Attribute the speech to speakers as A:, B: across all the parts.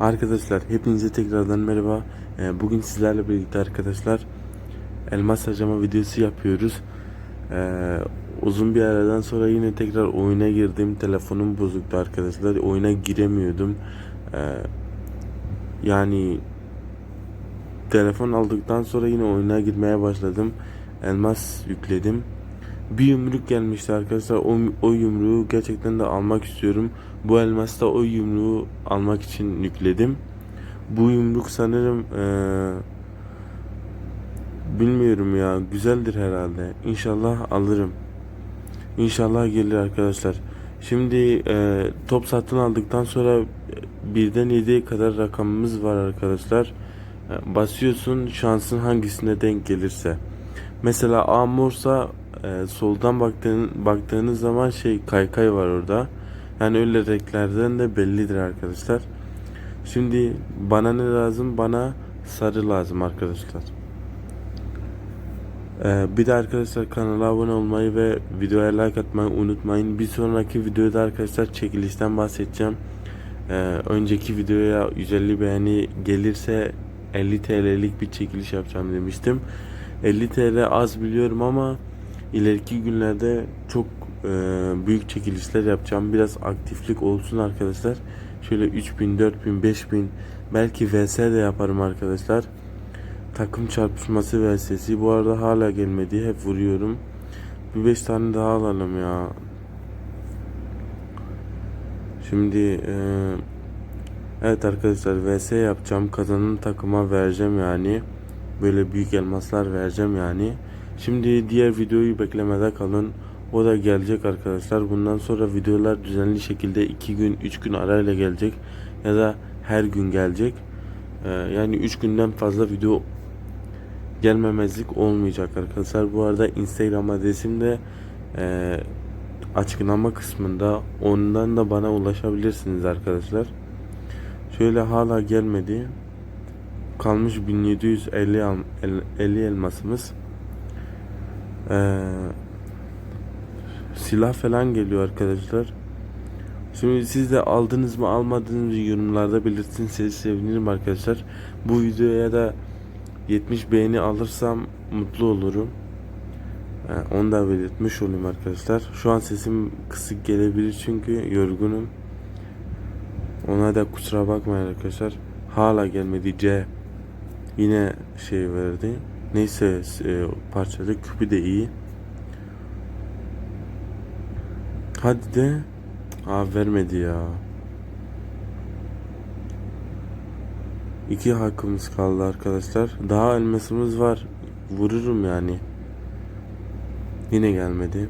A: Arkadaşlar hepinize tekrardan merhaba. Ee, Bugün sizlerle birlikte arkadaşlar elmas harcama videosu yapıyoruz. Ee, uzun bir aradan sonra yine tekrar oyuna girdim. Telefonum bozuktu arkadaşlar. Oyuna giremiyordum. Ee, yani telefon aldıktan sonra yine oyuna girmeye başladım. Elmas yükledim. Bir yumruk gelmişti arkadaşlar. O, o yumruğu gerçekten de almak istiyorum. Bu elması da o yumruğu almak için yükledim. Bu yumruk sanırım eee, bilmiyorum ya güzeldir herhalde. İnşallah alırım. İnşallah gelir arkadaşlar. Şimdi eee, top satın aldıktan sonra birden 7'ye kadar rakamımız var arkadaşlar. E, Basıyorsun şansın hangisine denk gelirse. Mesela A e, soldan baktığın, baktığınız zaman şey kaykay var orada. Yani öyle renklerden de bellidir arkadaşlar. Şimdi bana ne lazım? Bana sarı lazım arkadaşlar. Ee, bir de arkadaşlar kanala abone olmayı ve videoya like atmayı unutmayın. Bir sonraki videoda arkadaşlar çekilişten bahsedeceğim. Ee, önceki videoya 150 beğeni gelirse 50 TL'lik bir çekiliş yapacağım demiştim. 50 TL az biliyorum ama ileriki günlerde çok e, büyük çekilişler yapacağım. Biraz aktiflik olsun arkadaşlar. Şöyle 3000, 4000, 5000 belki VS de yaparım arkadaşlar. Takım çarpışması VS'si bu arada hala gelmedi. Hep vuruyorum. Bir 5 tane daha alalım ya. Şimdi e, evet arkadaşlar VS yapacağım. Kazanan takıma vereceğim yani. Böyle büyük elmaslar vereceğim yani. Şimdi diğer videoyu beklemede kalın. O da gelecek arkadaşlar. Bundan sonra videolar düzenli şekilde 2 gün 3 gün arayla gelecek. Ya da her gün gelecek. Ee, yani 3 günden fazla video gelmemezlik olmayacak arkadaşlar. Bu arada Instagram adresim de e, açıklama kısmında. Ondan da bana ulaşabilirsiniz arkadaşlar. Şöyle hala gelmedi. Kalmış 1750 al- el- 50 elmasımız. Ee, silah falan geliyor arkadaşlar. Şimdi siz de aldınız mı almadınız mı yorumlarda belirtirseniz sevinirim arkadaşlar. Bu videoya da 70 beğeni alırsam mutlu olurum. Ee, onu da belirtmiş olayım arkadaşlar. Şu an sesim kısık gelebilir çünkü yorgunum. Ona da kusura bakmayın arkadaşlar. Hala gelmedi C. Yine şey verdi. Neyse e, parçalı küpü de iyi. Hadi de. Aa vermedi ya. İki hakkımız kaldı arkadaşlar. Daha elmasımız var. Vururum yani. Yine gelmedi.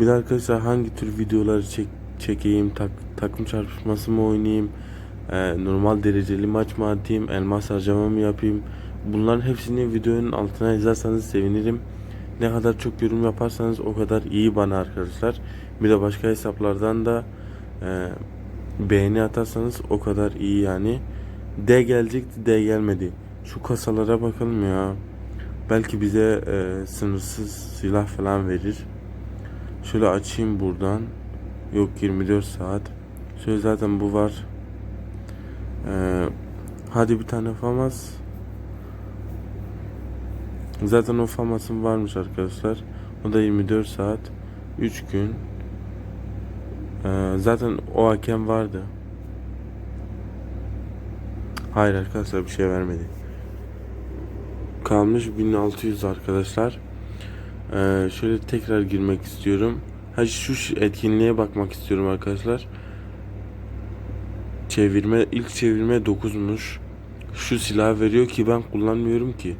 A: Bir de arkadaşlar hangi tür videoları çek, çekeyim? Tak, takım çarpışması mı oynayayım? Ee, normal dereceli maç mı atayım? Elmas harcama mı yapayım? Bunların hepsini videonun altına yazarsanız sevinirim. Ne kadar çok yorum yaparsanız o kadar iyi bana arkadaşlar. Bir de başka hesaplardan da e, beğeni atarsanız o kadar iyi yani. D gelecekti D gelmedi. Şu kasalara bakalım ya. Belki bize e, sınırsız silah falan verir. Şöyle açayım buradan. Yok 24 saat. Şöyle zaten bu var. Ee, hadi bir tane famas. Zaten o famasın varmış arkadaşlar. O da 24 saat. 3 gün. Ee, zaten o hakem vardı. Hayır arkadaşlar bir şey vermedi. Kalmış 1600 arkadaşlar. Ee, şöyle tekrar girmek istiyorum. Ha şu etkinliğe bakmak istiyorum arkadaşlar. Çevirme ilk çevirme 9'muş. Şu silah veriyor ki ben kullanmıyorum ki.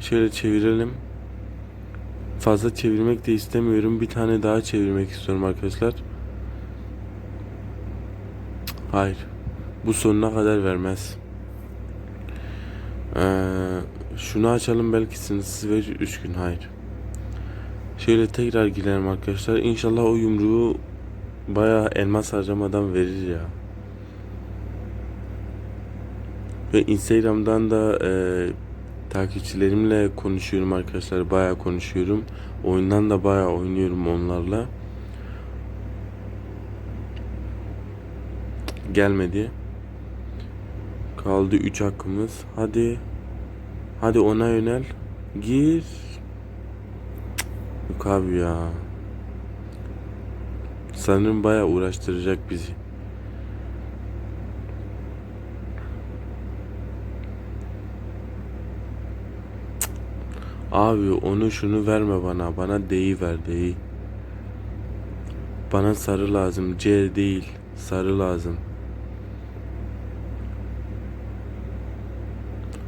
A: Şöyle çevirelim. Fazla çevirmek de istemiyorum. Bir tane daha çevirmek istiyorum arkadaşlar. Hayır. Bu sonuna kadar vermez. Ee, şunu açalım belki sınırsız verir 3 gün. Hayır. Şöyle tekrar girelim arkadaşlar. İnşallah o yumruğu bayağı elmas harcamadan verir ya. Ve Instagram'dan da e, takipçilerimle konuşuyorum arkadaşlar. Bayağı konuşuyorum. Oyundan da bayağı oynuyorum onlarla. gelmedi. Kaldı 3 hakkımız. Hadi. Hadi ona yönel. Gir. Yok abi ya. Sanırım bayağı uğraştıracak bizi. Abi onu şunu verme bana. Bana D'yi ver D'yi. Bana sarı lazım. C değil. Sarı lazım.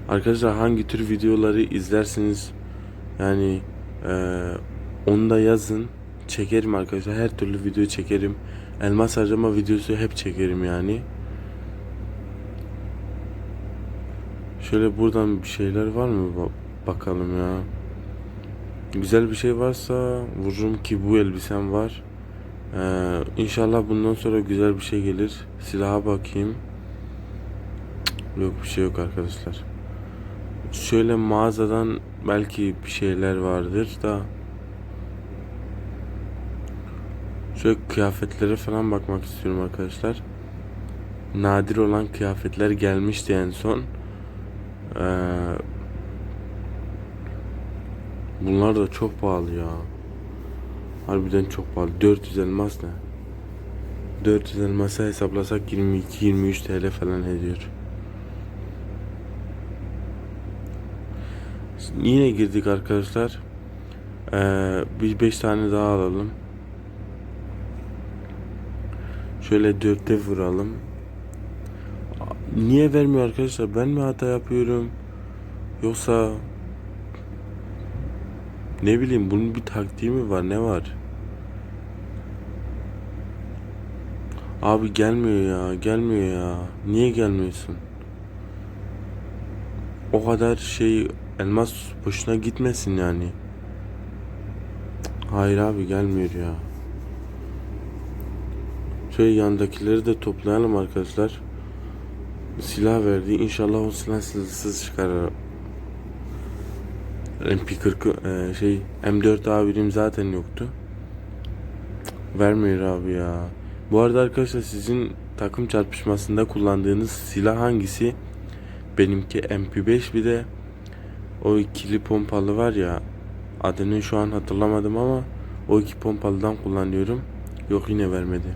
A: Arkadaşlar hangi tür videoları izlersiniz? Yani eee onu da yazın. Çekerim arkadaşlar. Her türlü video çekerim. Elmas harcama videosu hep çekerim yani. Şöyle buradan bir şeyler var mı? Ba- bakalım ya. Güzel bir şey varsa vururum ki bu elbisem var. Ee, inşallah bundan sonra güzel bir şey gelir. Silaha bakayım. Yok bir şey yok arkadaşlar. Şöyle mağazadan belki bir şeyler vardır da. Şöyle kıyafetlere falan bakmak istiyorum arkadaşlar. Nadir olan kıyafetler gelmişti en son. Ee, bunlar da çok pahalı ya. Harbiden çok pahalı. 400 elmas ne? 400 elmasa hesaplasak 22-23 TL falan ediyor. Yine girdik arkadaşlar. Ee, bir 5 tane daha alalım. Şöyle 4'te vuralım. Niye vermiyor arkadaşlar? Ben mi hata yapıyorum? Yoksa ne bileyim bunun bir taktiği mi var? Ne var? Abi gelmiyor ya, gelmiyor ya. Niye gelmiyorsun? O kadar şey elmas boşuna gitmesin yani. Hayır abi gelmiyor ya. Şöyle yandakileri de toplayalım arkadaşlar. Silah verdi. İnşallah o silah silahsız çıkar. MP40 e, şey M4 abim zaten yoktu. Vermiyor abi ya. Bu arada arkadaşlar sizin takım çarpışmasında kullandığınız silah hangisi? Benimki MP5 bir de o ikili pompalı var ya adını şu an hatırlamadım ama o iki pompalıdan kullanıyorum. Yok yine vermedi.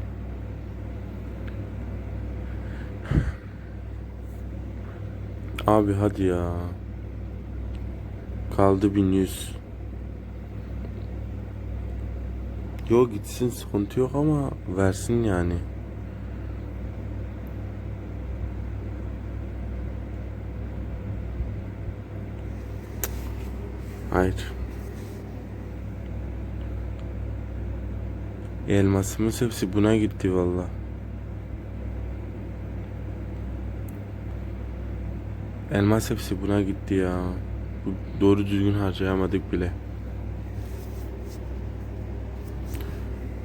A: Abi hadi ya. Kaldı 1100. Yok gitsin sıkıntı yok ama versin yani. Hayır. Elmasımız hepsi buna gitti valla. Elmas hepsi buna gitti ya. Doğru düzgün harcayamadık bile.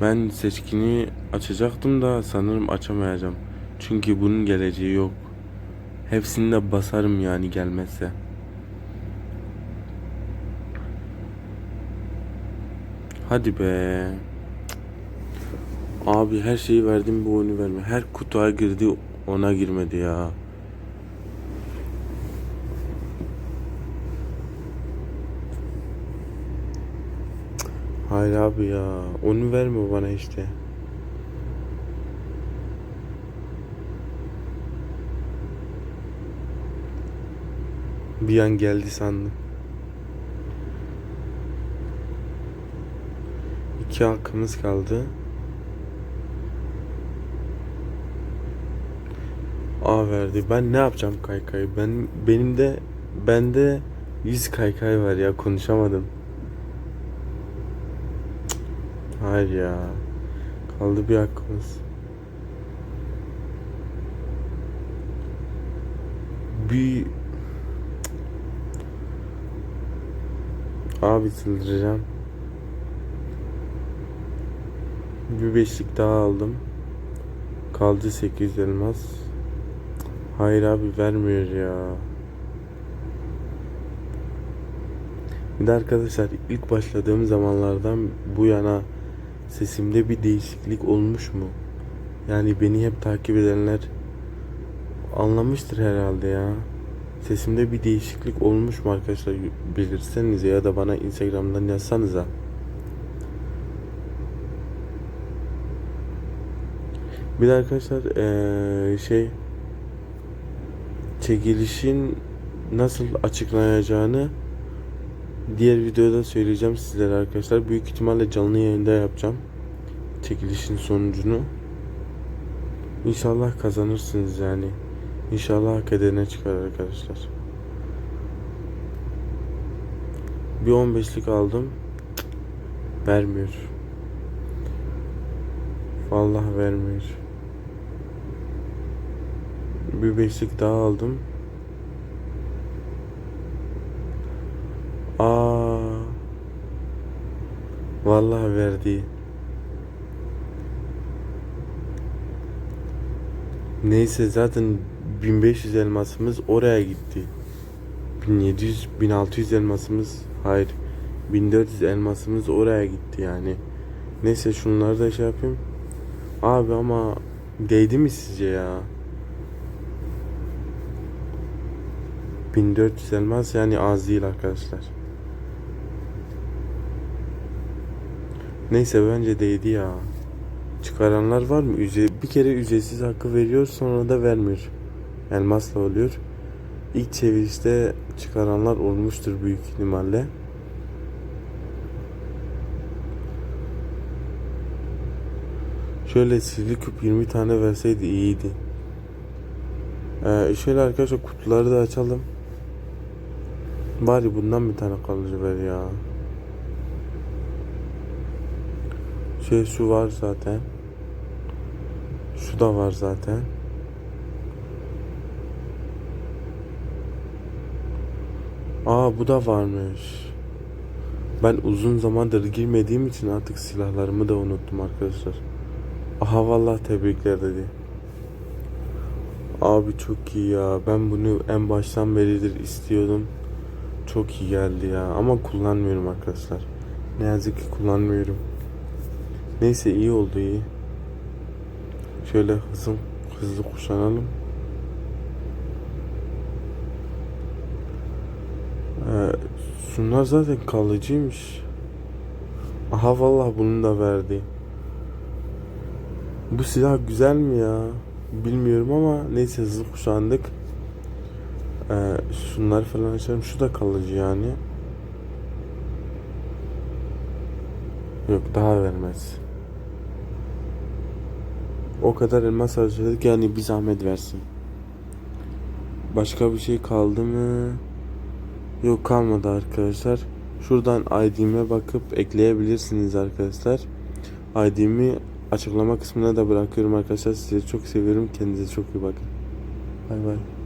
A: Ben seçkini açacaktım da sanırım açamayacağım. Çünkü bunun geleceği yok. Hepsini de basarım yani gelmezse. Hadi be. Abi her şeyi verdim bu oyunu verme. Her kutuya girdi ona girmedi ya. Hayır abi ya. Onu verme bana işte. Bir an geldi sandım. İki hakkımız kaldı. A verdi. Ben ne yapacağım kaykay? Ben benim de bende 100 kaykay var ya konuşamadım. Hayır ya. Kaldı bir hakkımız. Bir Abi çıldıracağım. Bir beşlik daha aldım. Kaldı 800 elmas. Hayır abi vermiyor ya. Bir de arkadaşlar ilk başladığım zamanlardan bu yana sesimde bir değişiklik olmuş mu? Yani beni hep takip edenler anlamıştır herhalde ya. Sesimde bir değişiklik olmuş mu arkadaşlar bilirseniz ya da bana Instagram'dan yazsanıza. Bir de arkadaşlar eee, şey çekilişin nasıl açıklanacağını diğer videoda söyleyeceğim sizlere arkadaşlar. Büyük ihtimalle canlı yayında yapacağım çekilişin sonucunu. İnşallah kazanırsınız yani. İnşallah hak edene çıkar arkadaşlar. Bir 15'lik aldım. Vermiyor. Vallahi vermiyor. Bir beşlik daha aldım. Aa. Vallahi verdi. Neyse zaten 1500 elmasımız oraya gitti. 1700 1600 elmasımız hayır 1400 elmasımız oraya gitti yani. Neyse şunları da şey yapayım. Abi ama değdi mi sizce ya? 1400 elmas yani az değil arkadaşlar. Neyse bence değdi ya. Çıkaranlar var mı? Ücret, bir kere ücretsiz hakkı veriyor sonra da vermiyor. Elmasla oluyor. İlk çevirişte çıkaranlar olmuştur büyük ihtimalle. Şöyle sihirli küp 20 tane verseydi iyiydi. Ee, şöyle arkadaşlar kutuları da açalım. Bari bundan bir tane kalıcı ver ya. Şey şu var zaten. Şu da var zaten. Aa bu da varmış. Ben uzun zamandır girmediğim için artık silahlarımı da unuttum arkadaşlar. Aha vallahi tebrikler dedi. Abi çok iyi ya. Ben bunu en baştan beridir istiyordum. Çok iyi geldi ya. Ama kullanmıyorum arkadaşlar. Ne yazık ki kullanmıyorum. Neyse iyi oldu iyi. Şöyle hızlı hızlı kuşanalım. Ee, şunlar zaten kalıcıymış. Aha vallahi bunu da verdi. Bu silah güzel mi ya? Bilmiyorum ama neyse hızlı kuşandık. Ee, şunları falan açalım. Şu da kalıcı yani. Yok daha vermez. O kadar elmas harcadık yani bir zahmet versin. Başka bir şey kaldı mı? Yok kalmadı arkadaşlar. Şuradan ID'me bakıp ekleyebilirsiniz arkadaşlar. ID'mi açıklama kısmına da bırakıyorum arkadaşlar. Sizi çok seviyorum. Kendinize çok iyi bakın. Bay bay.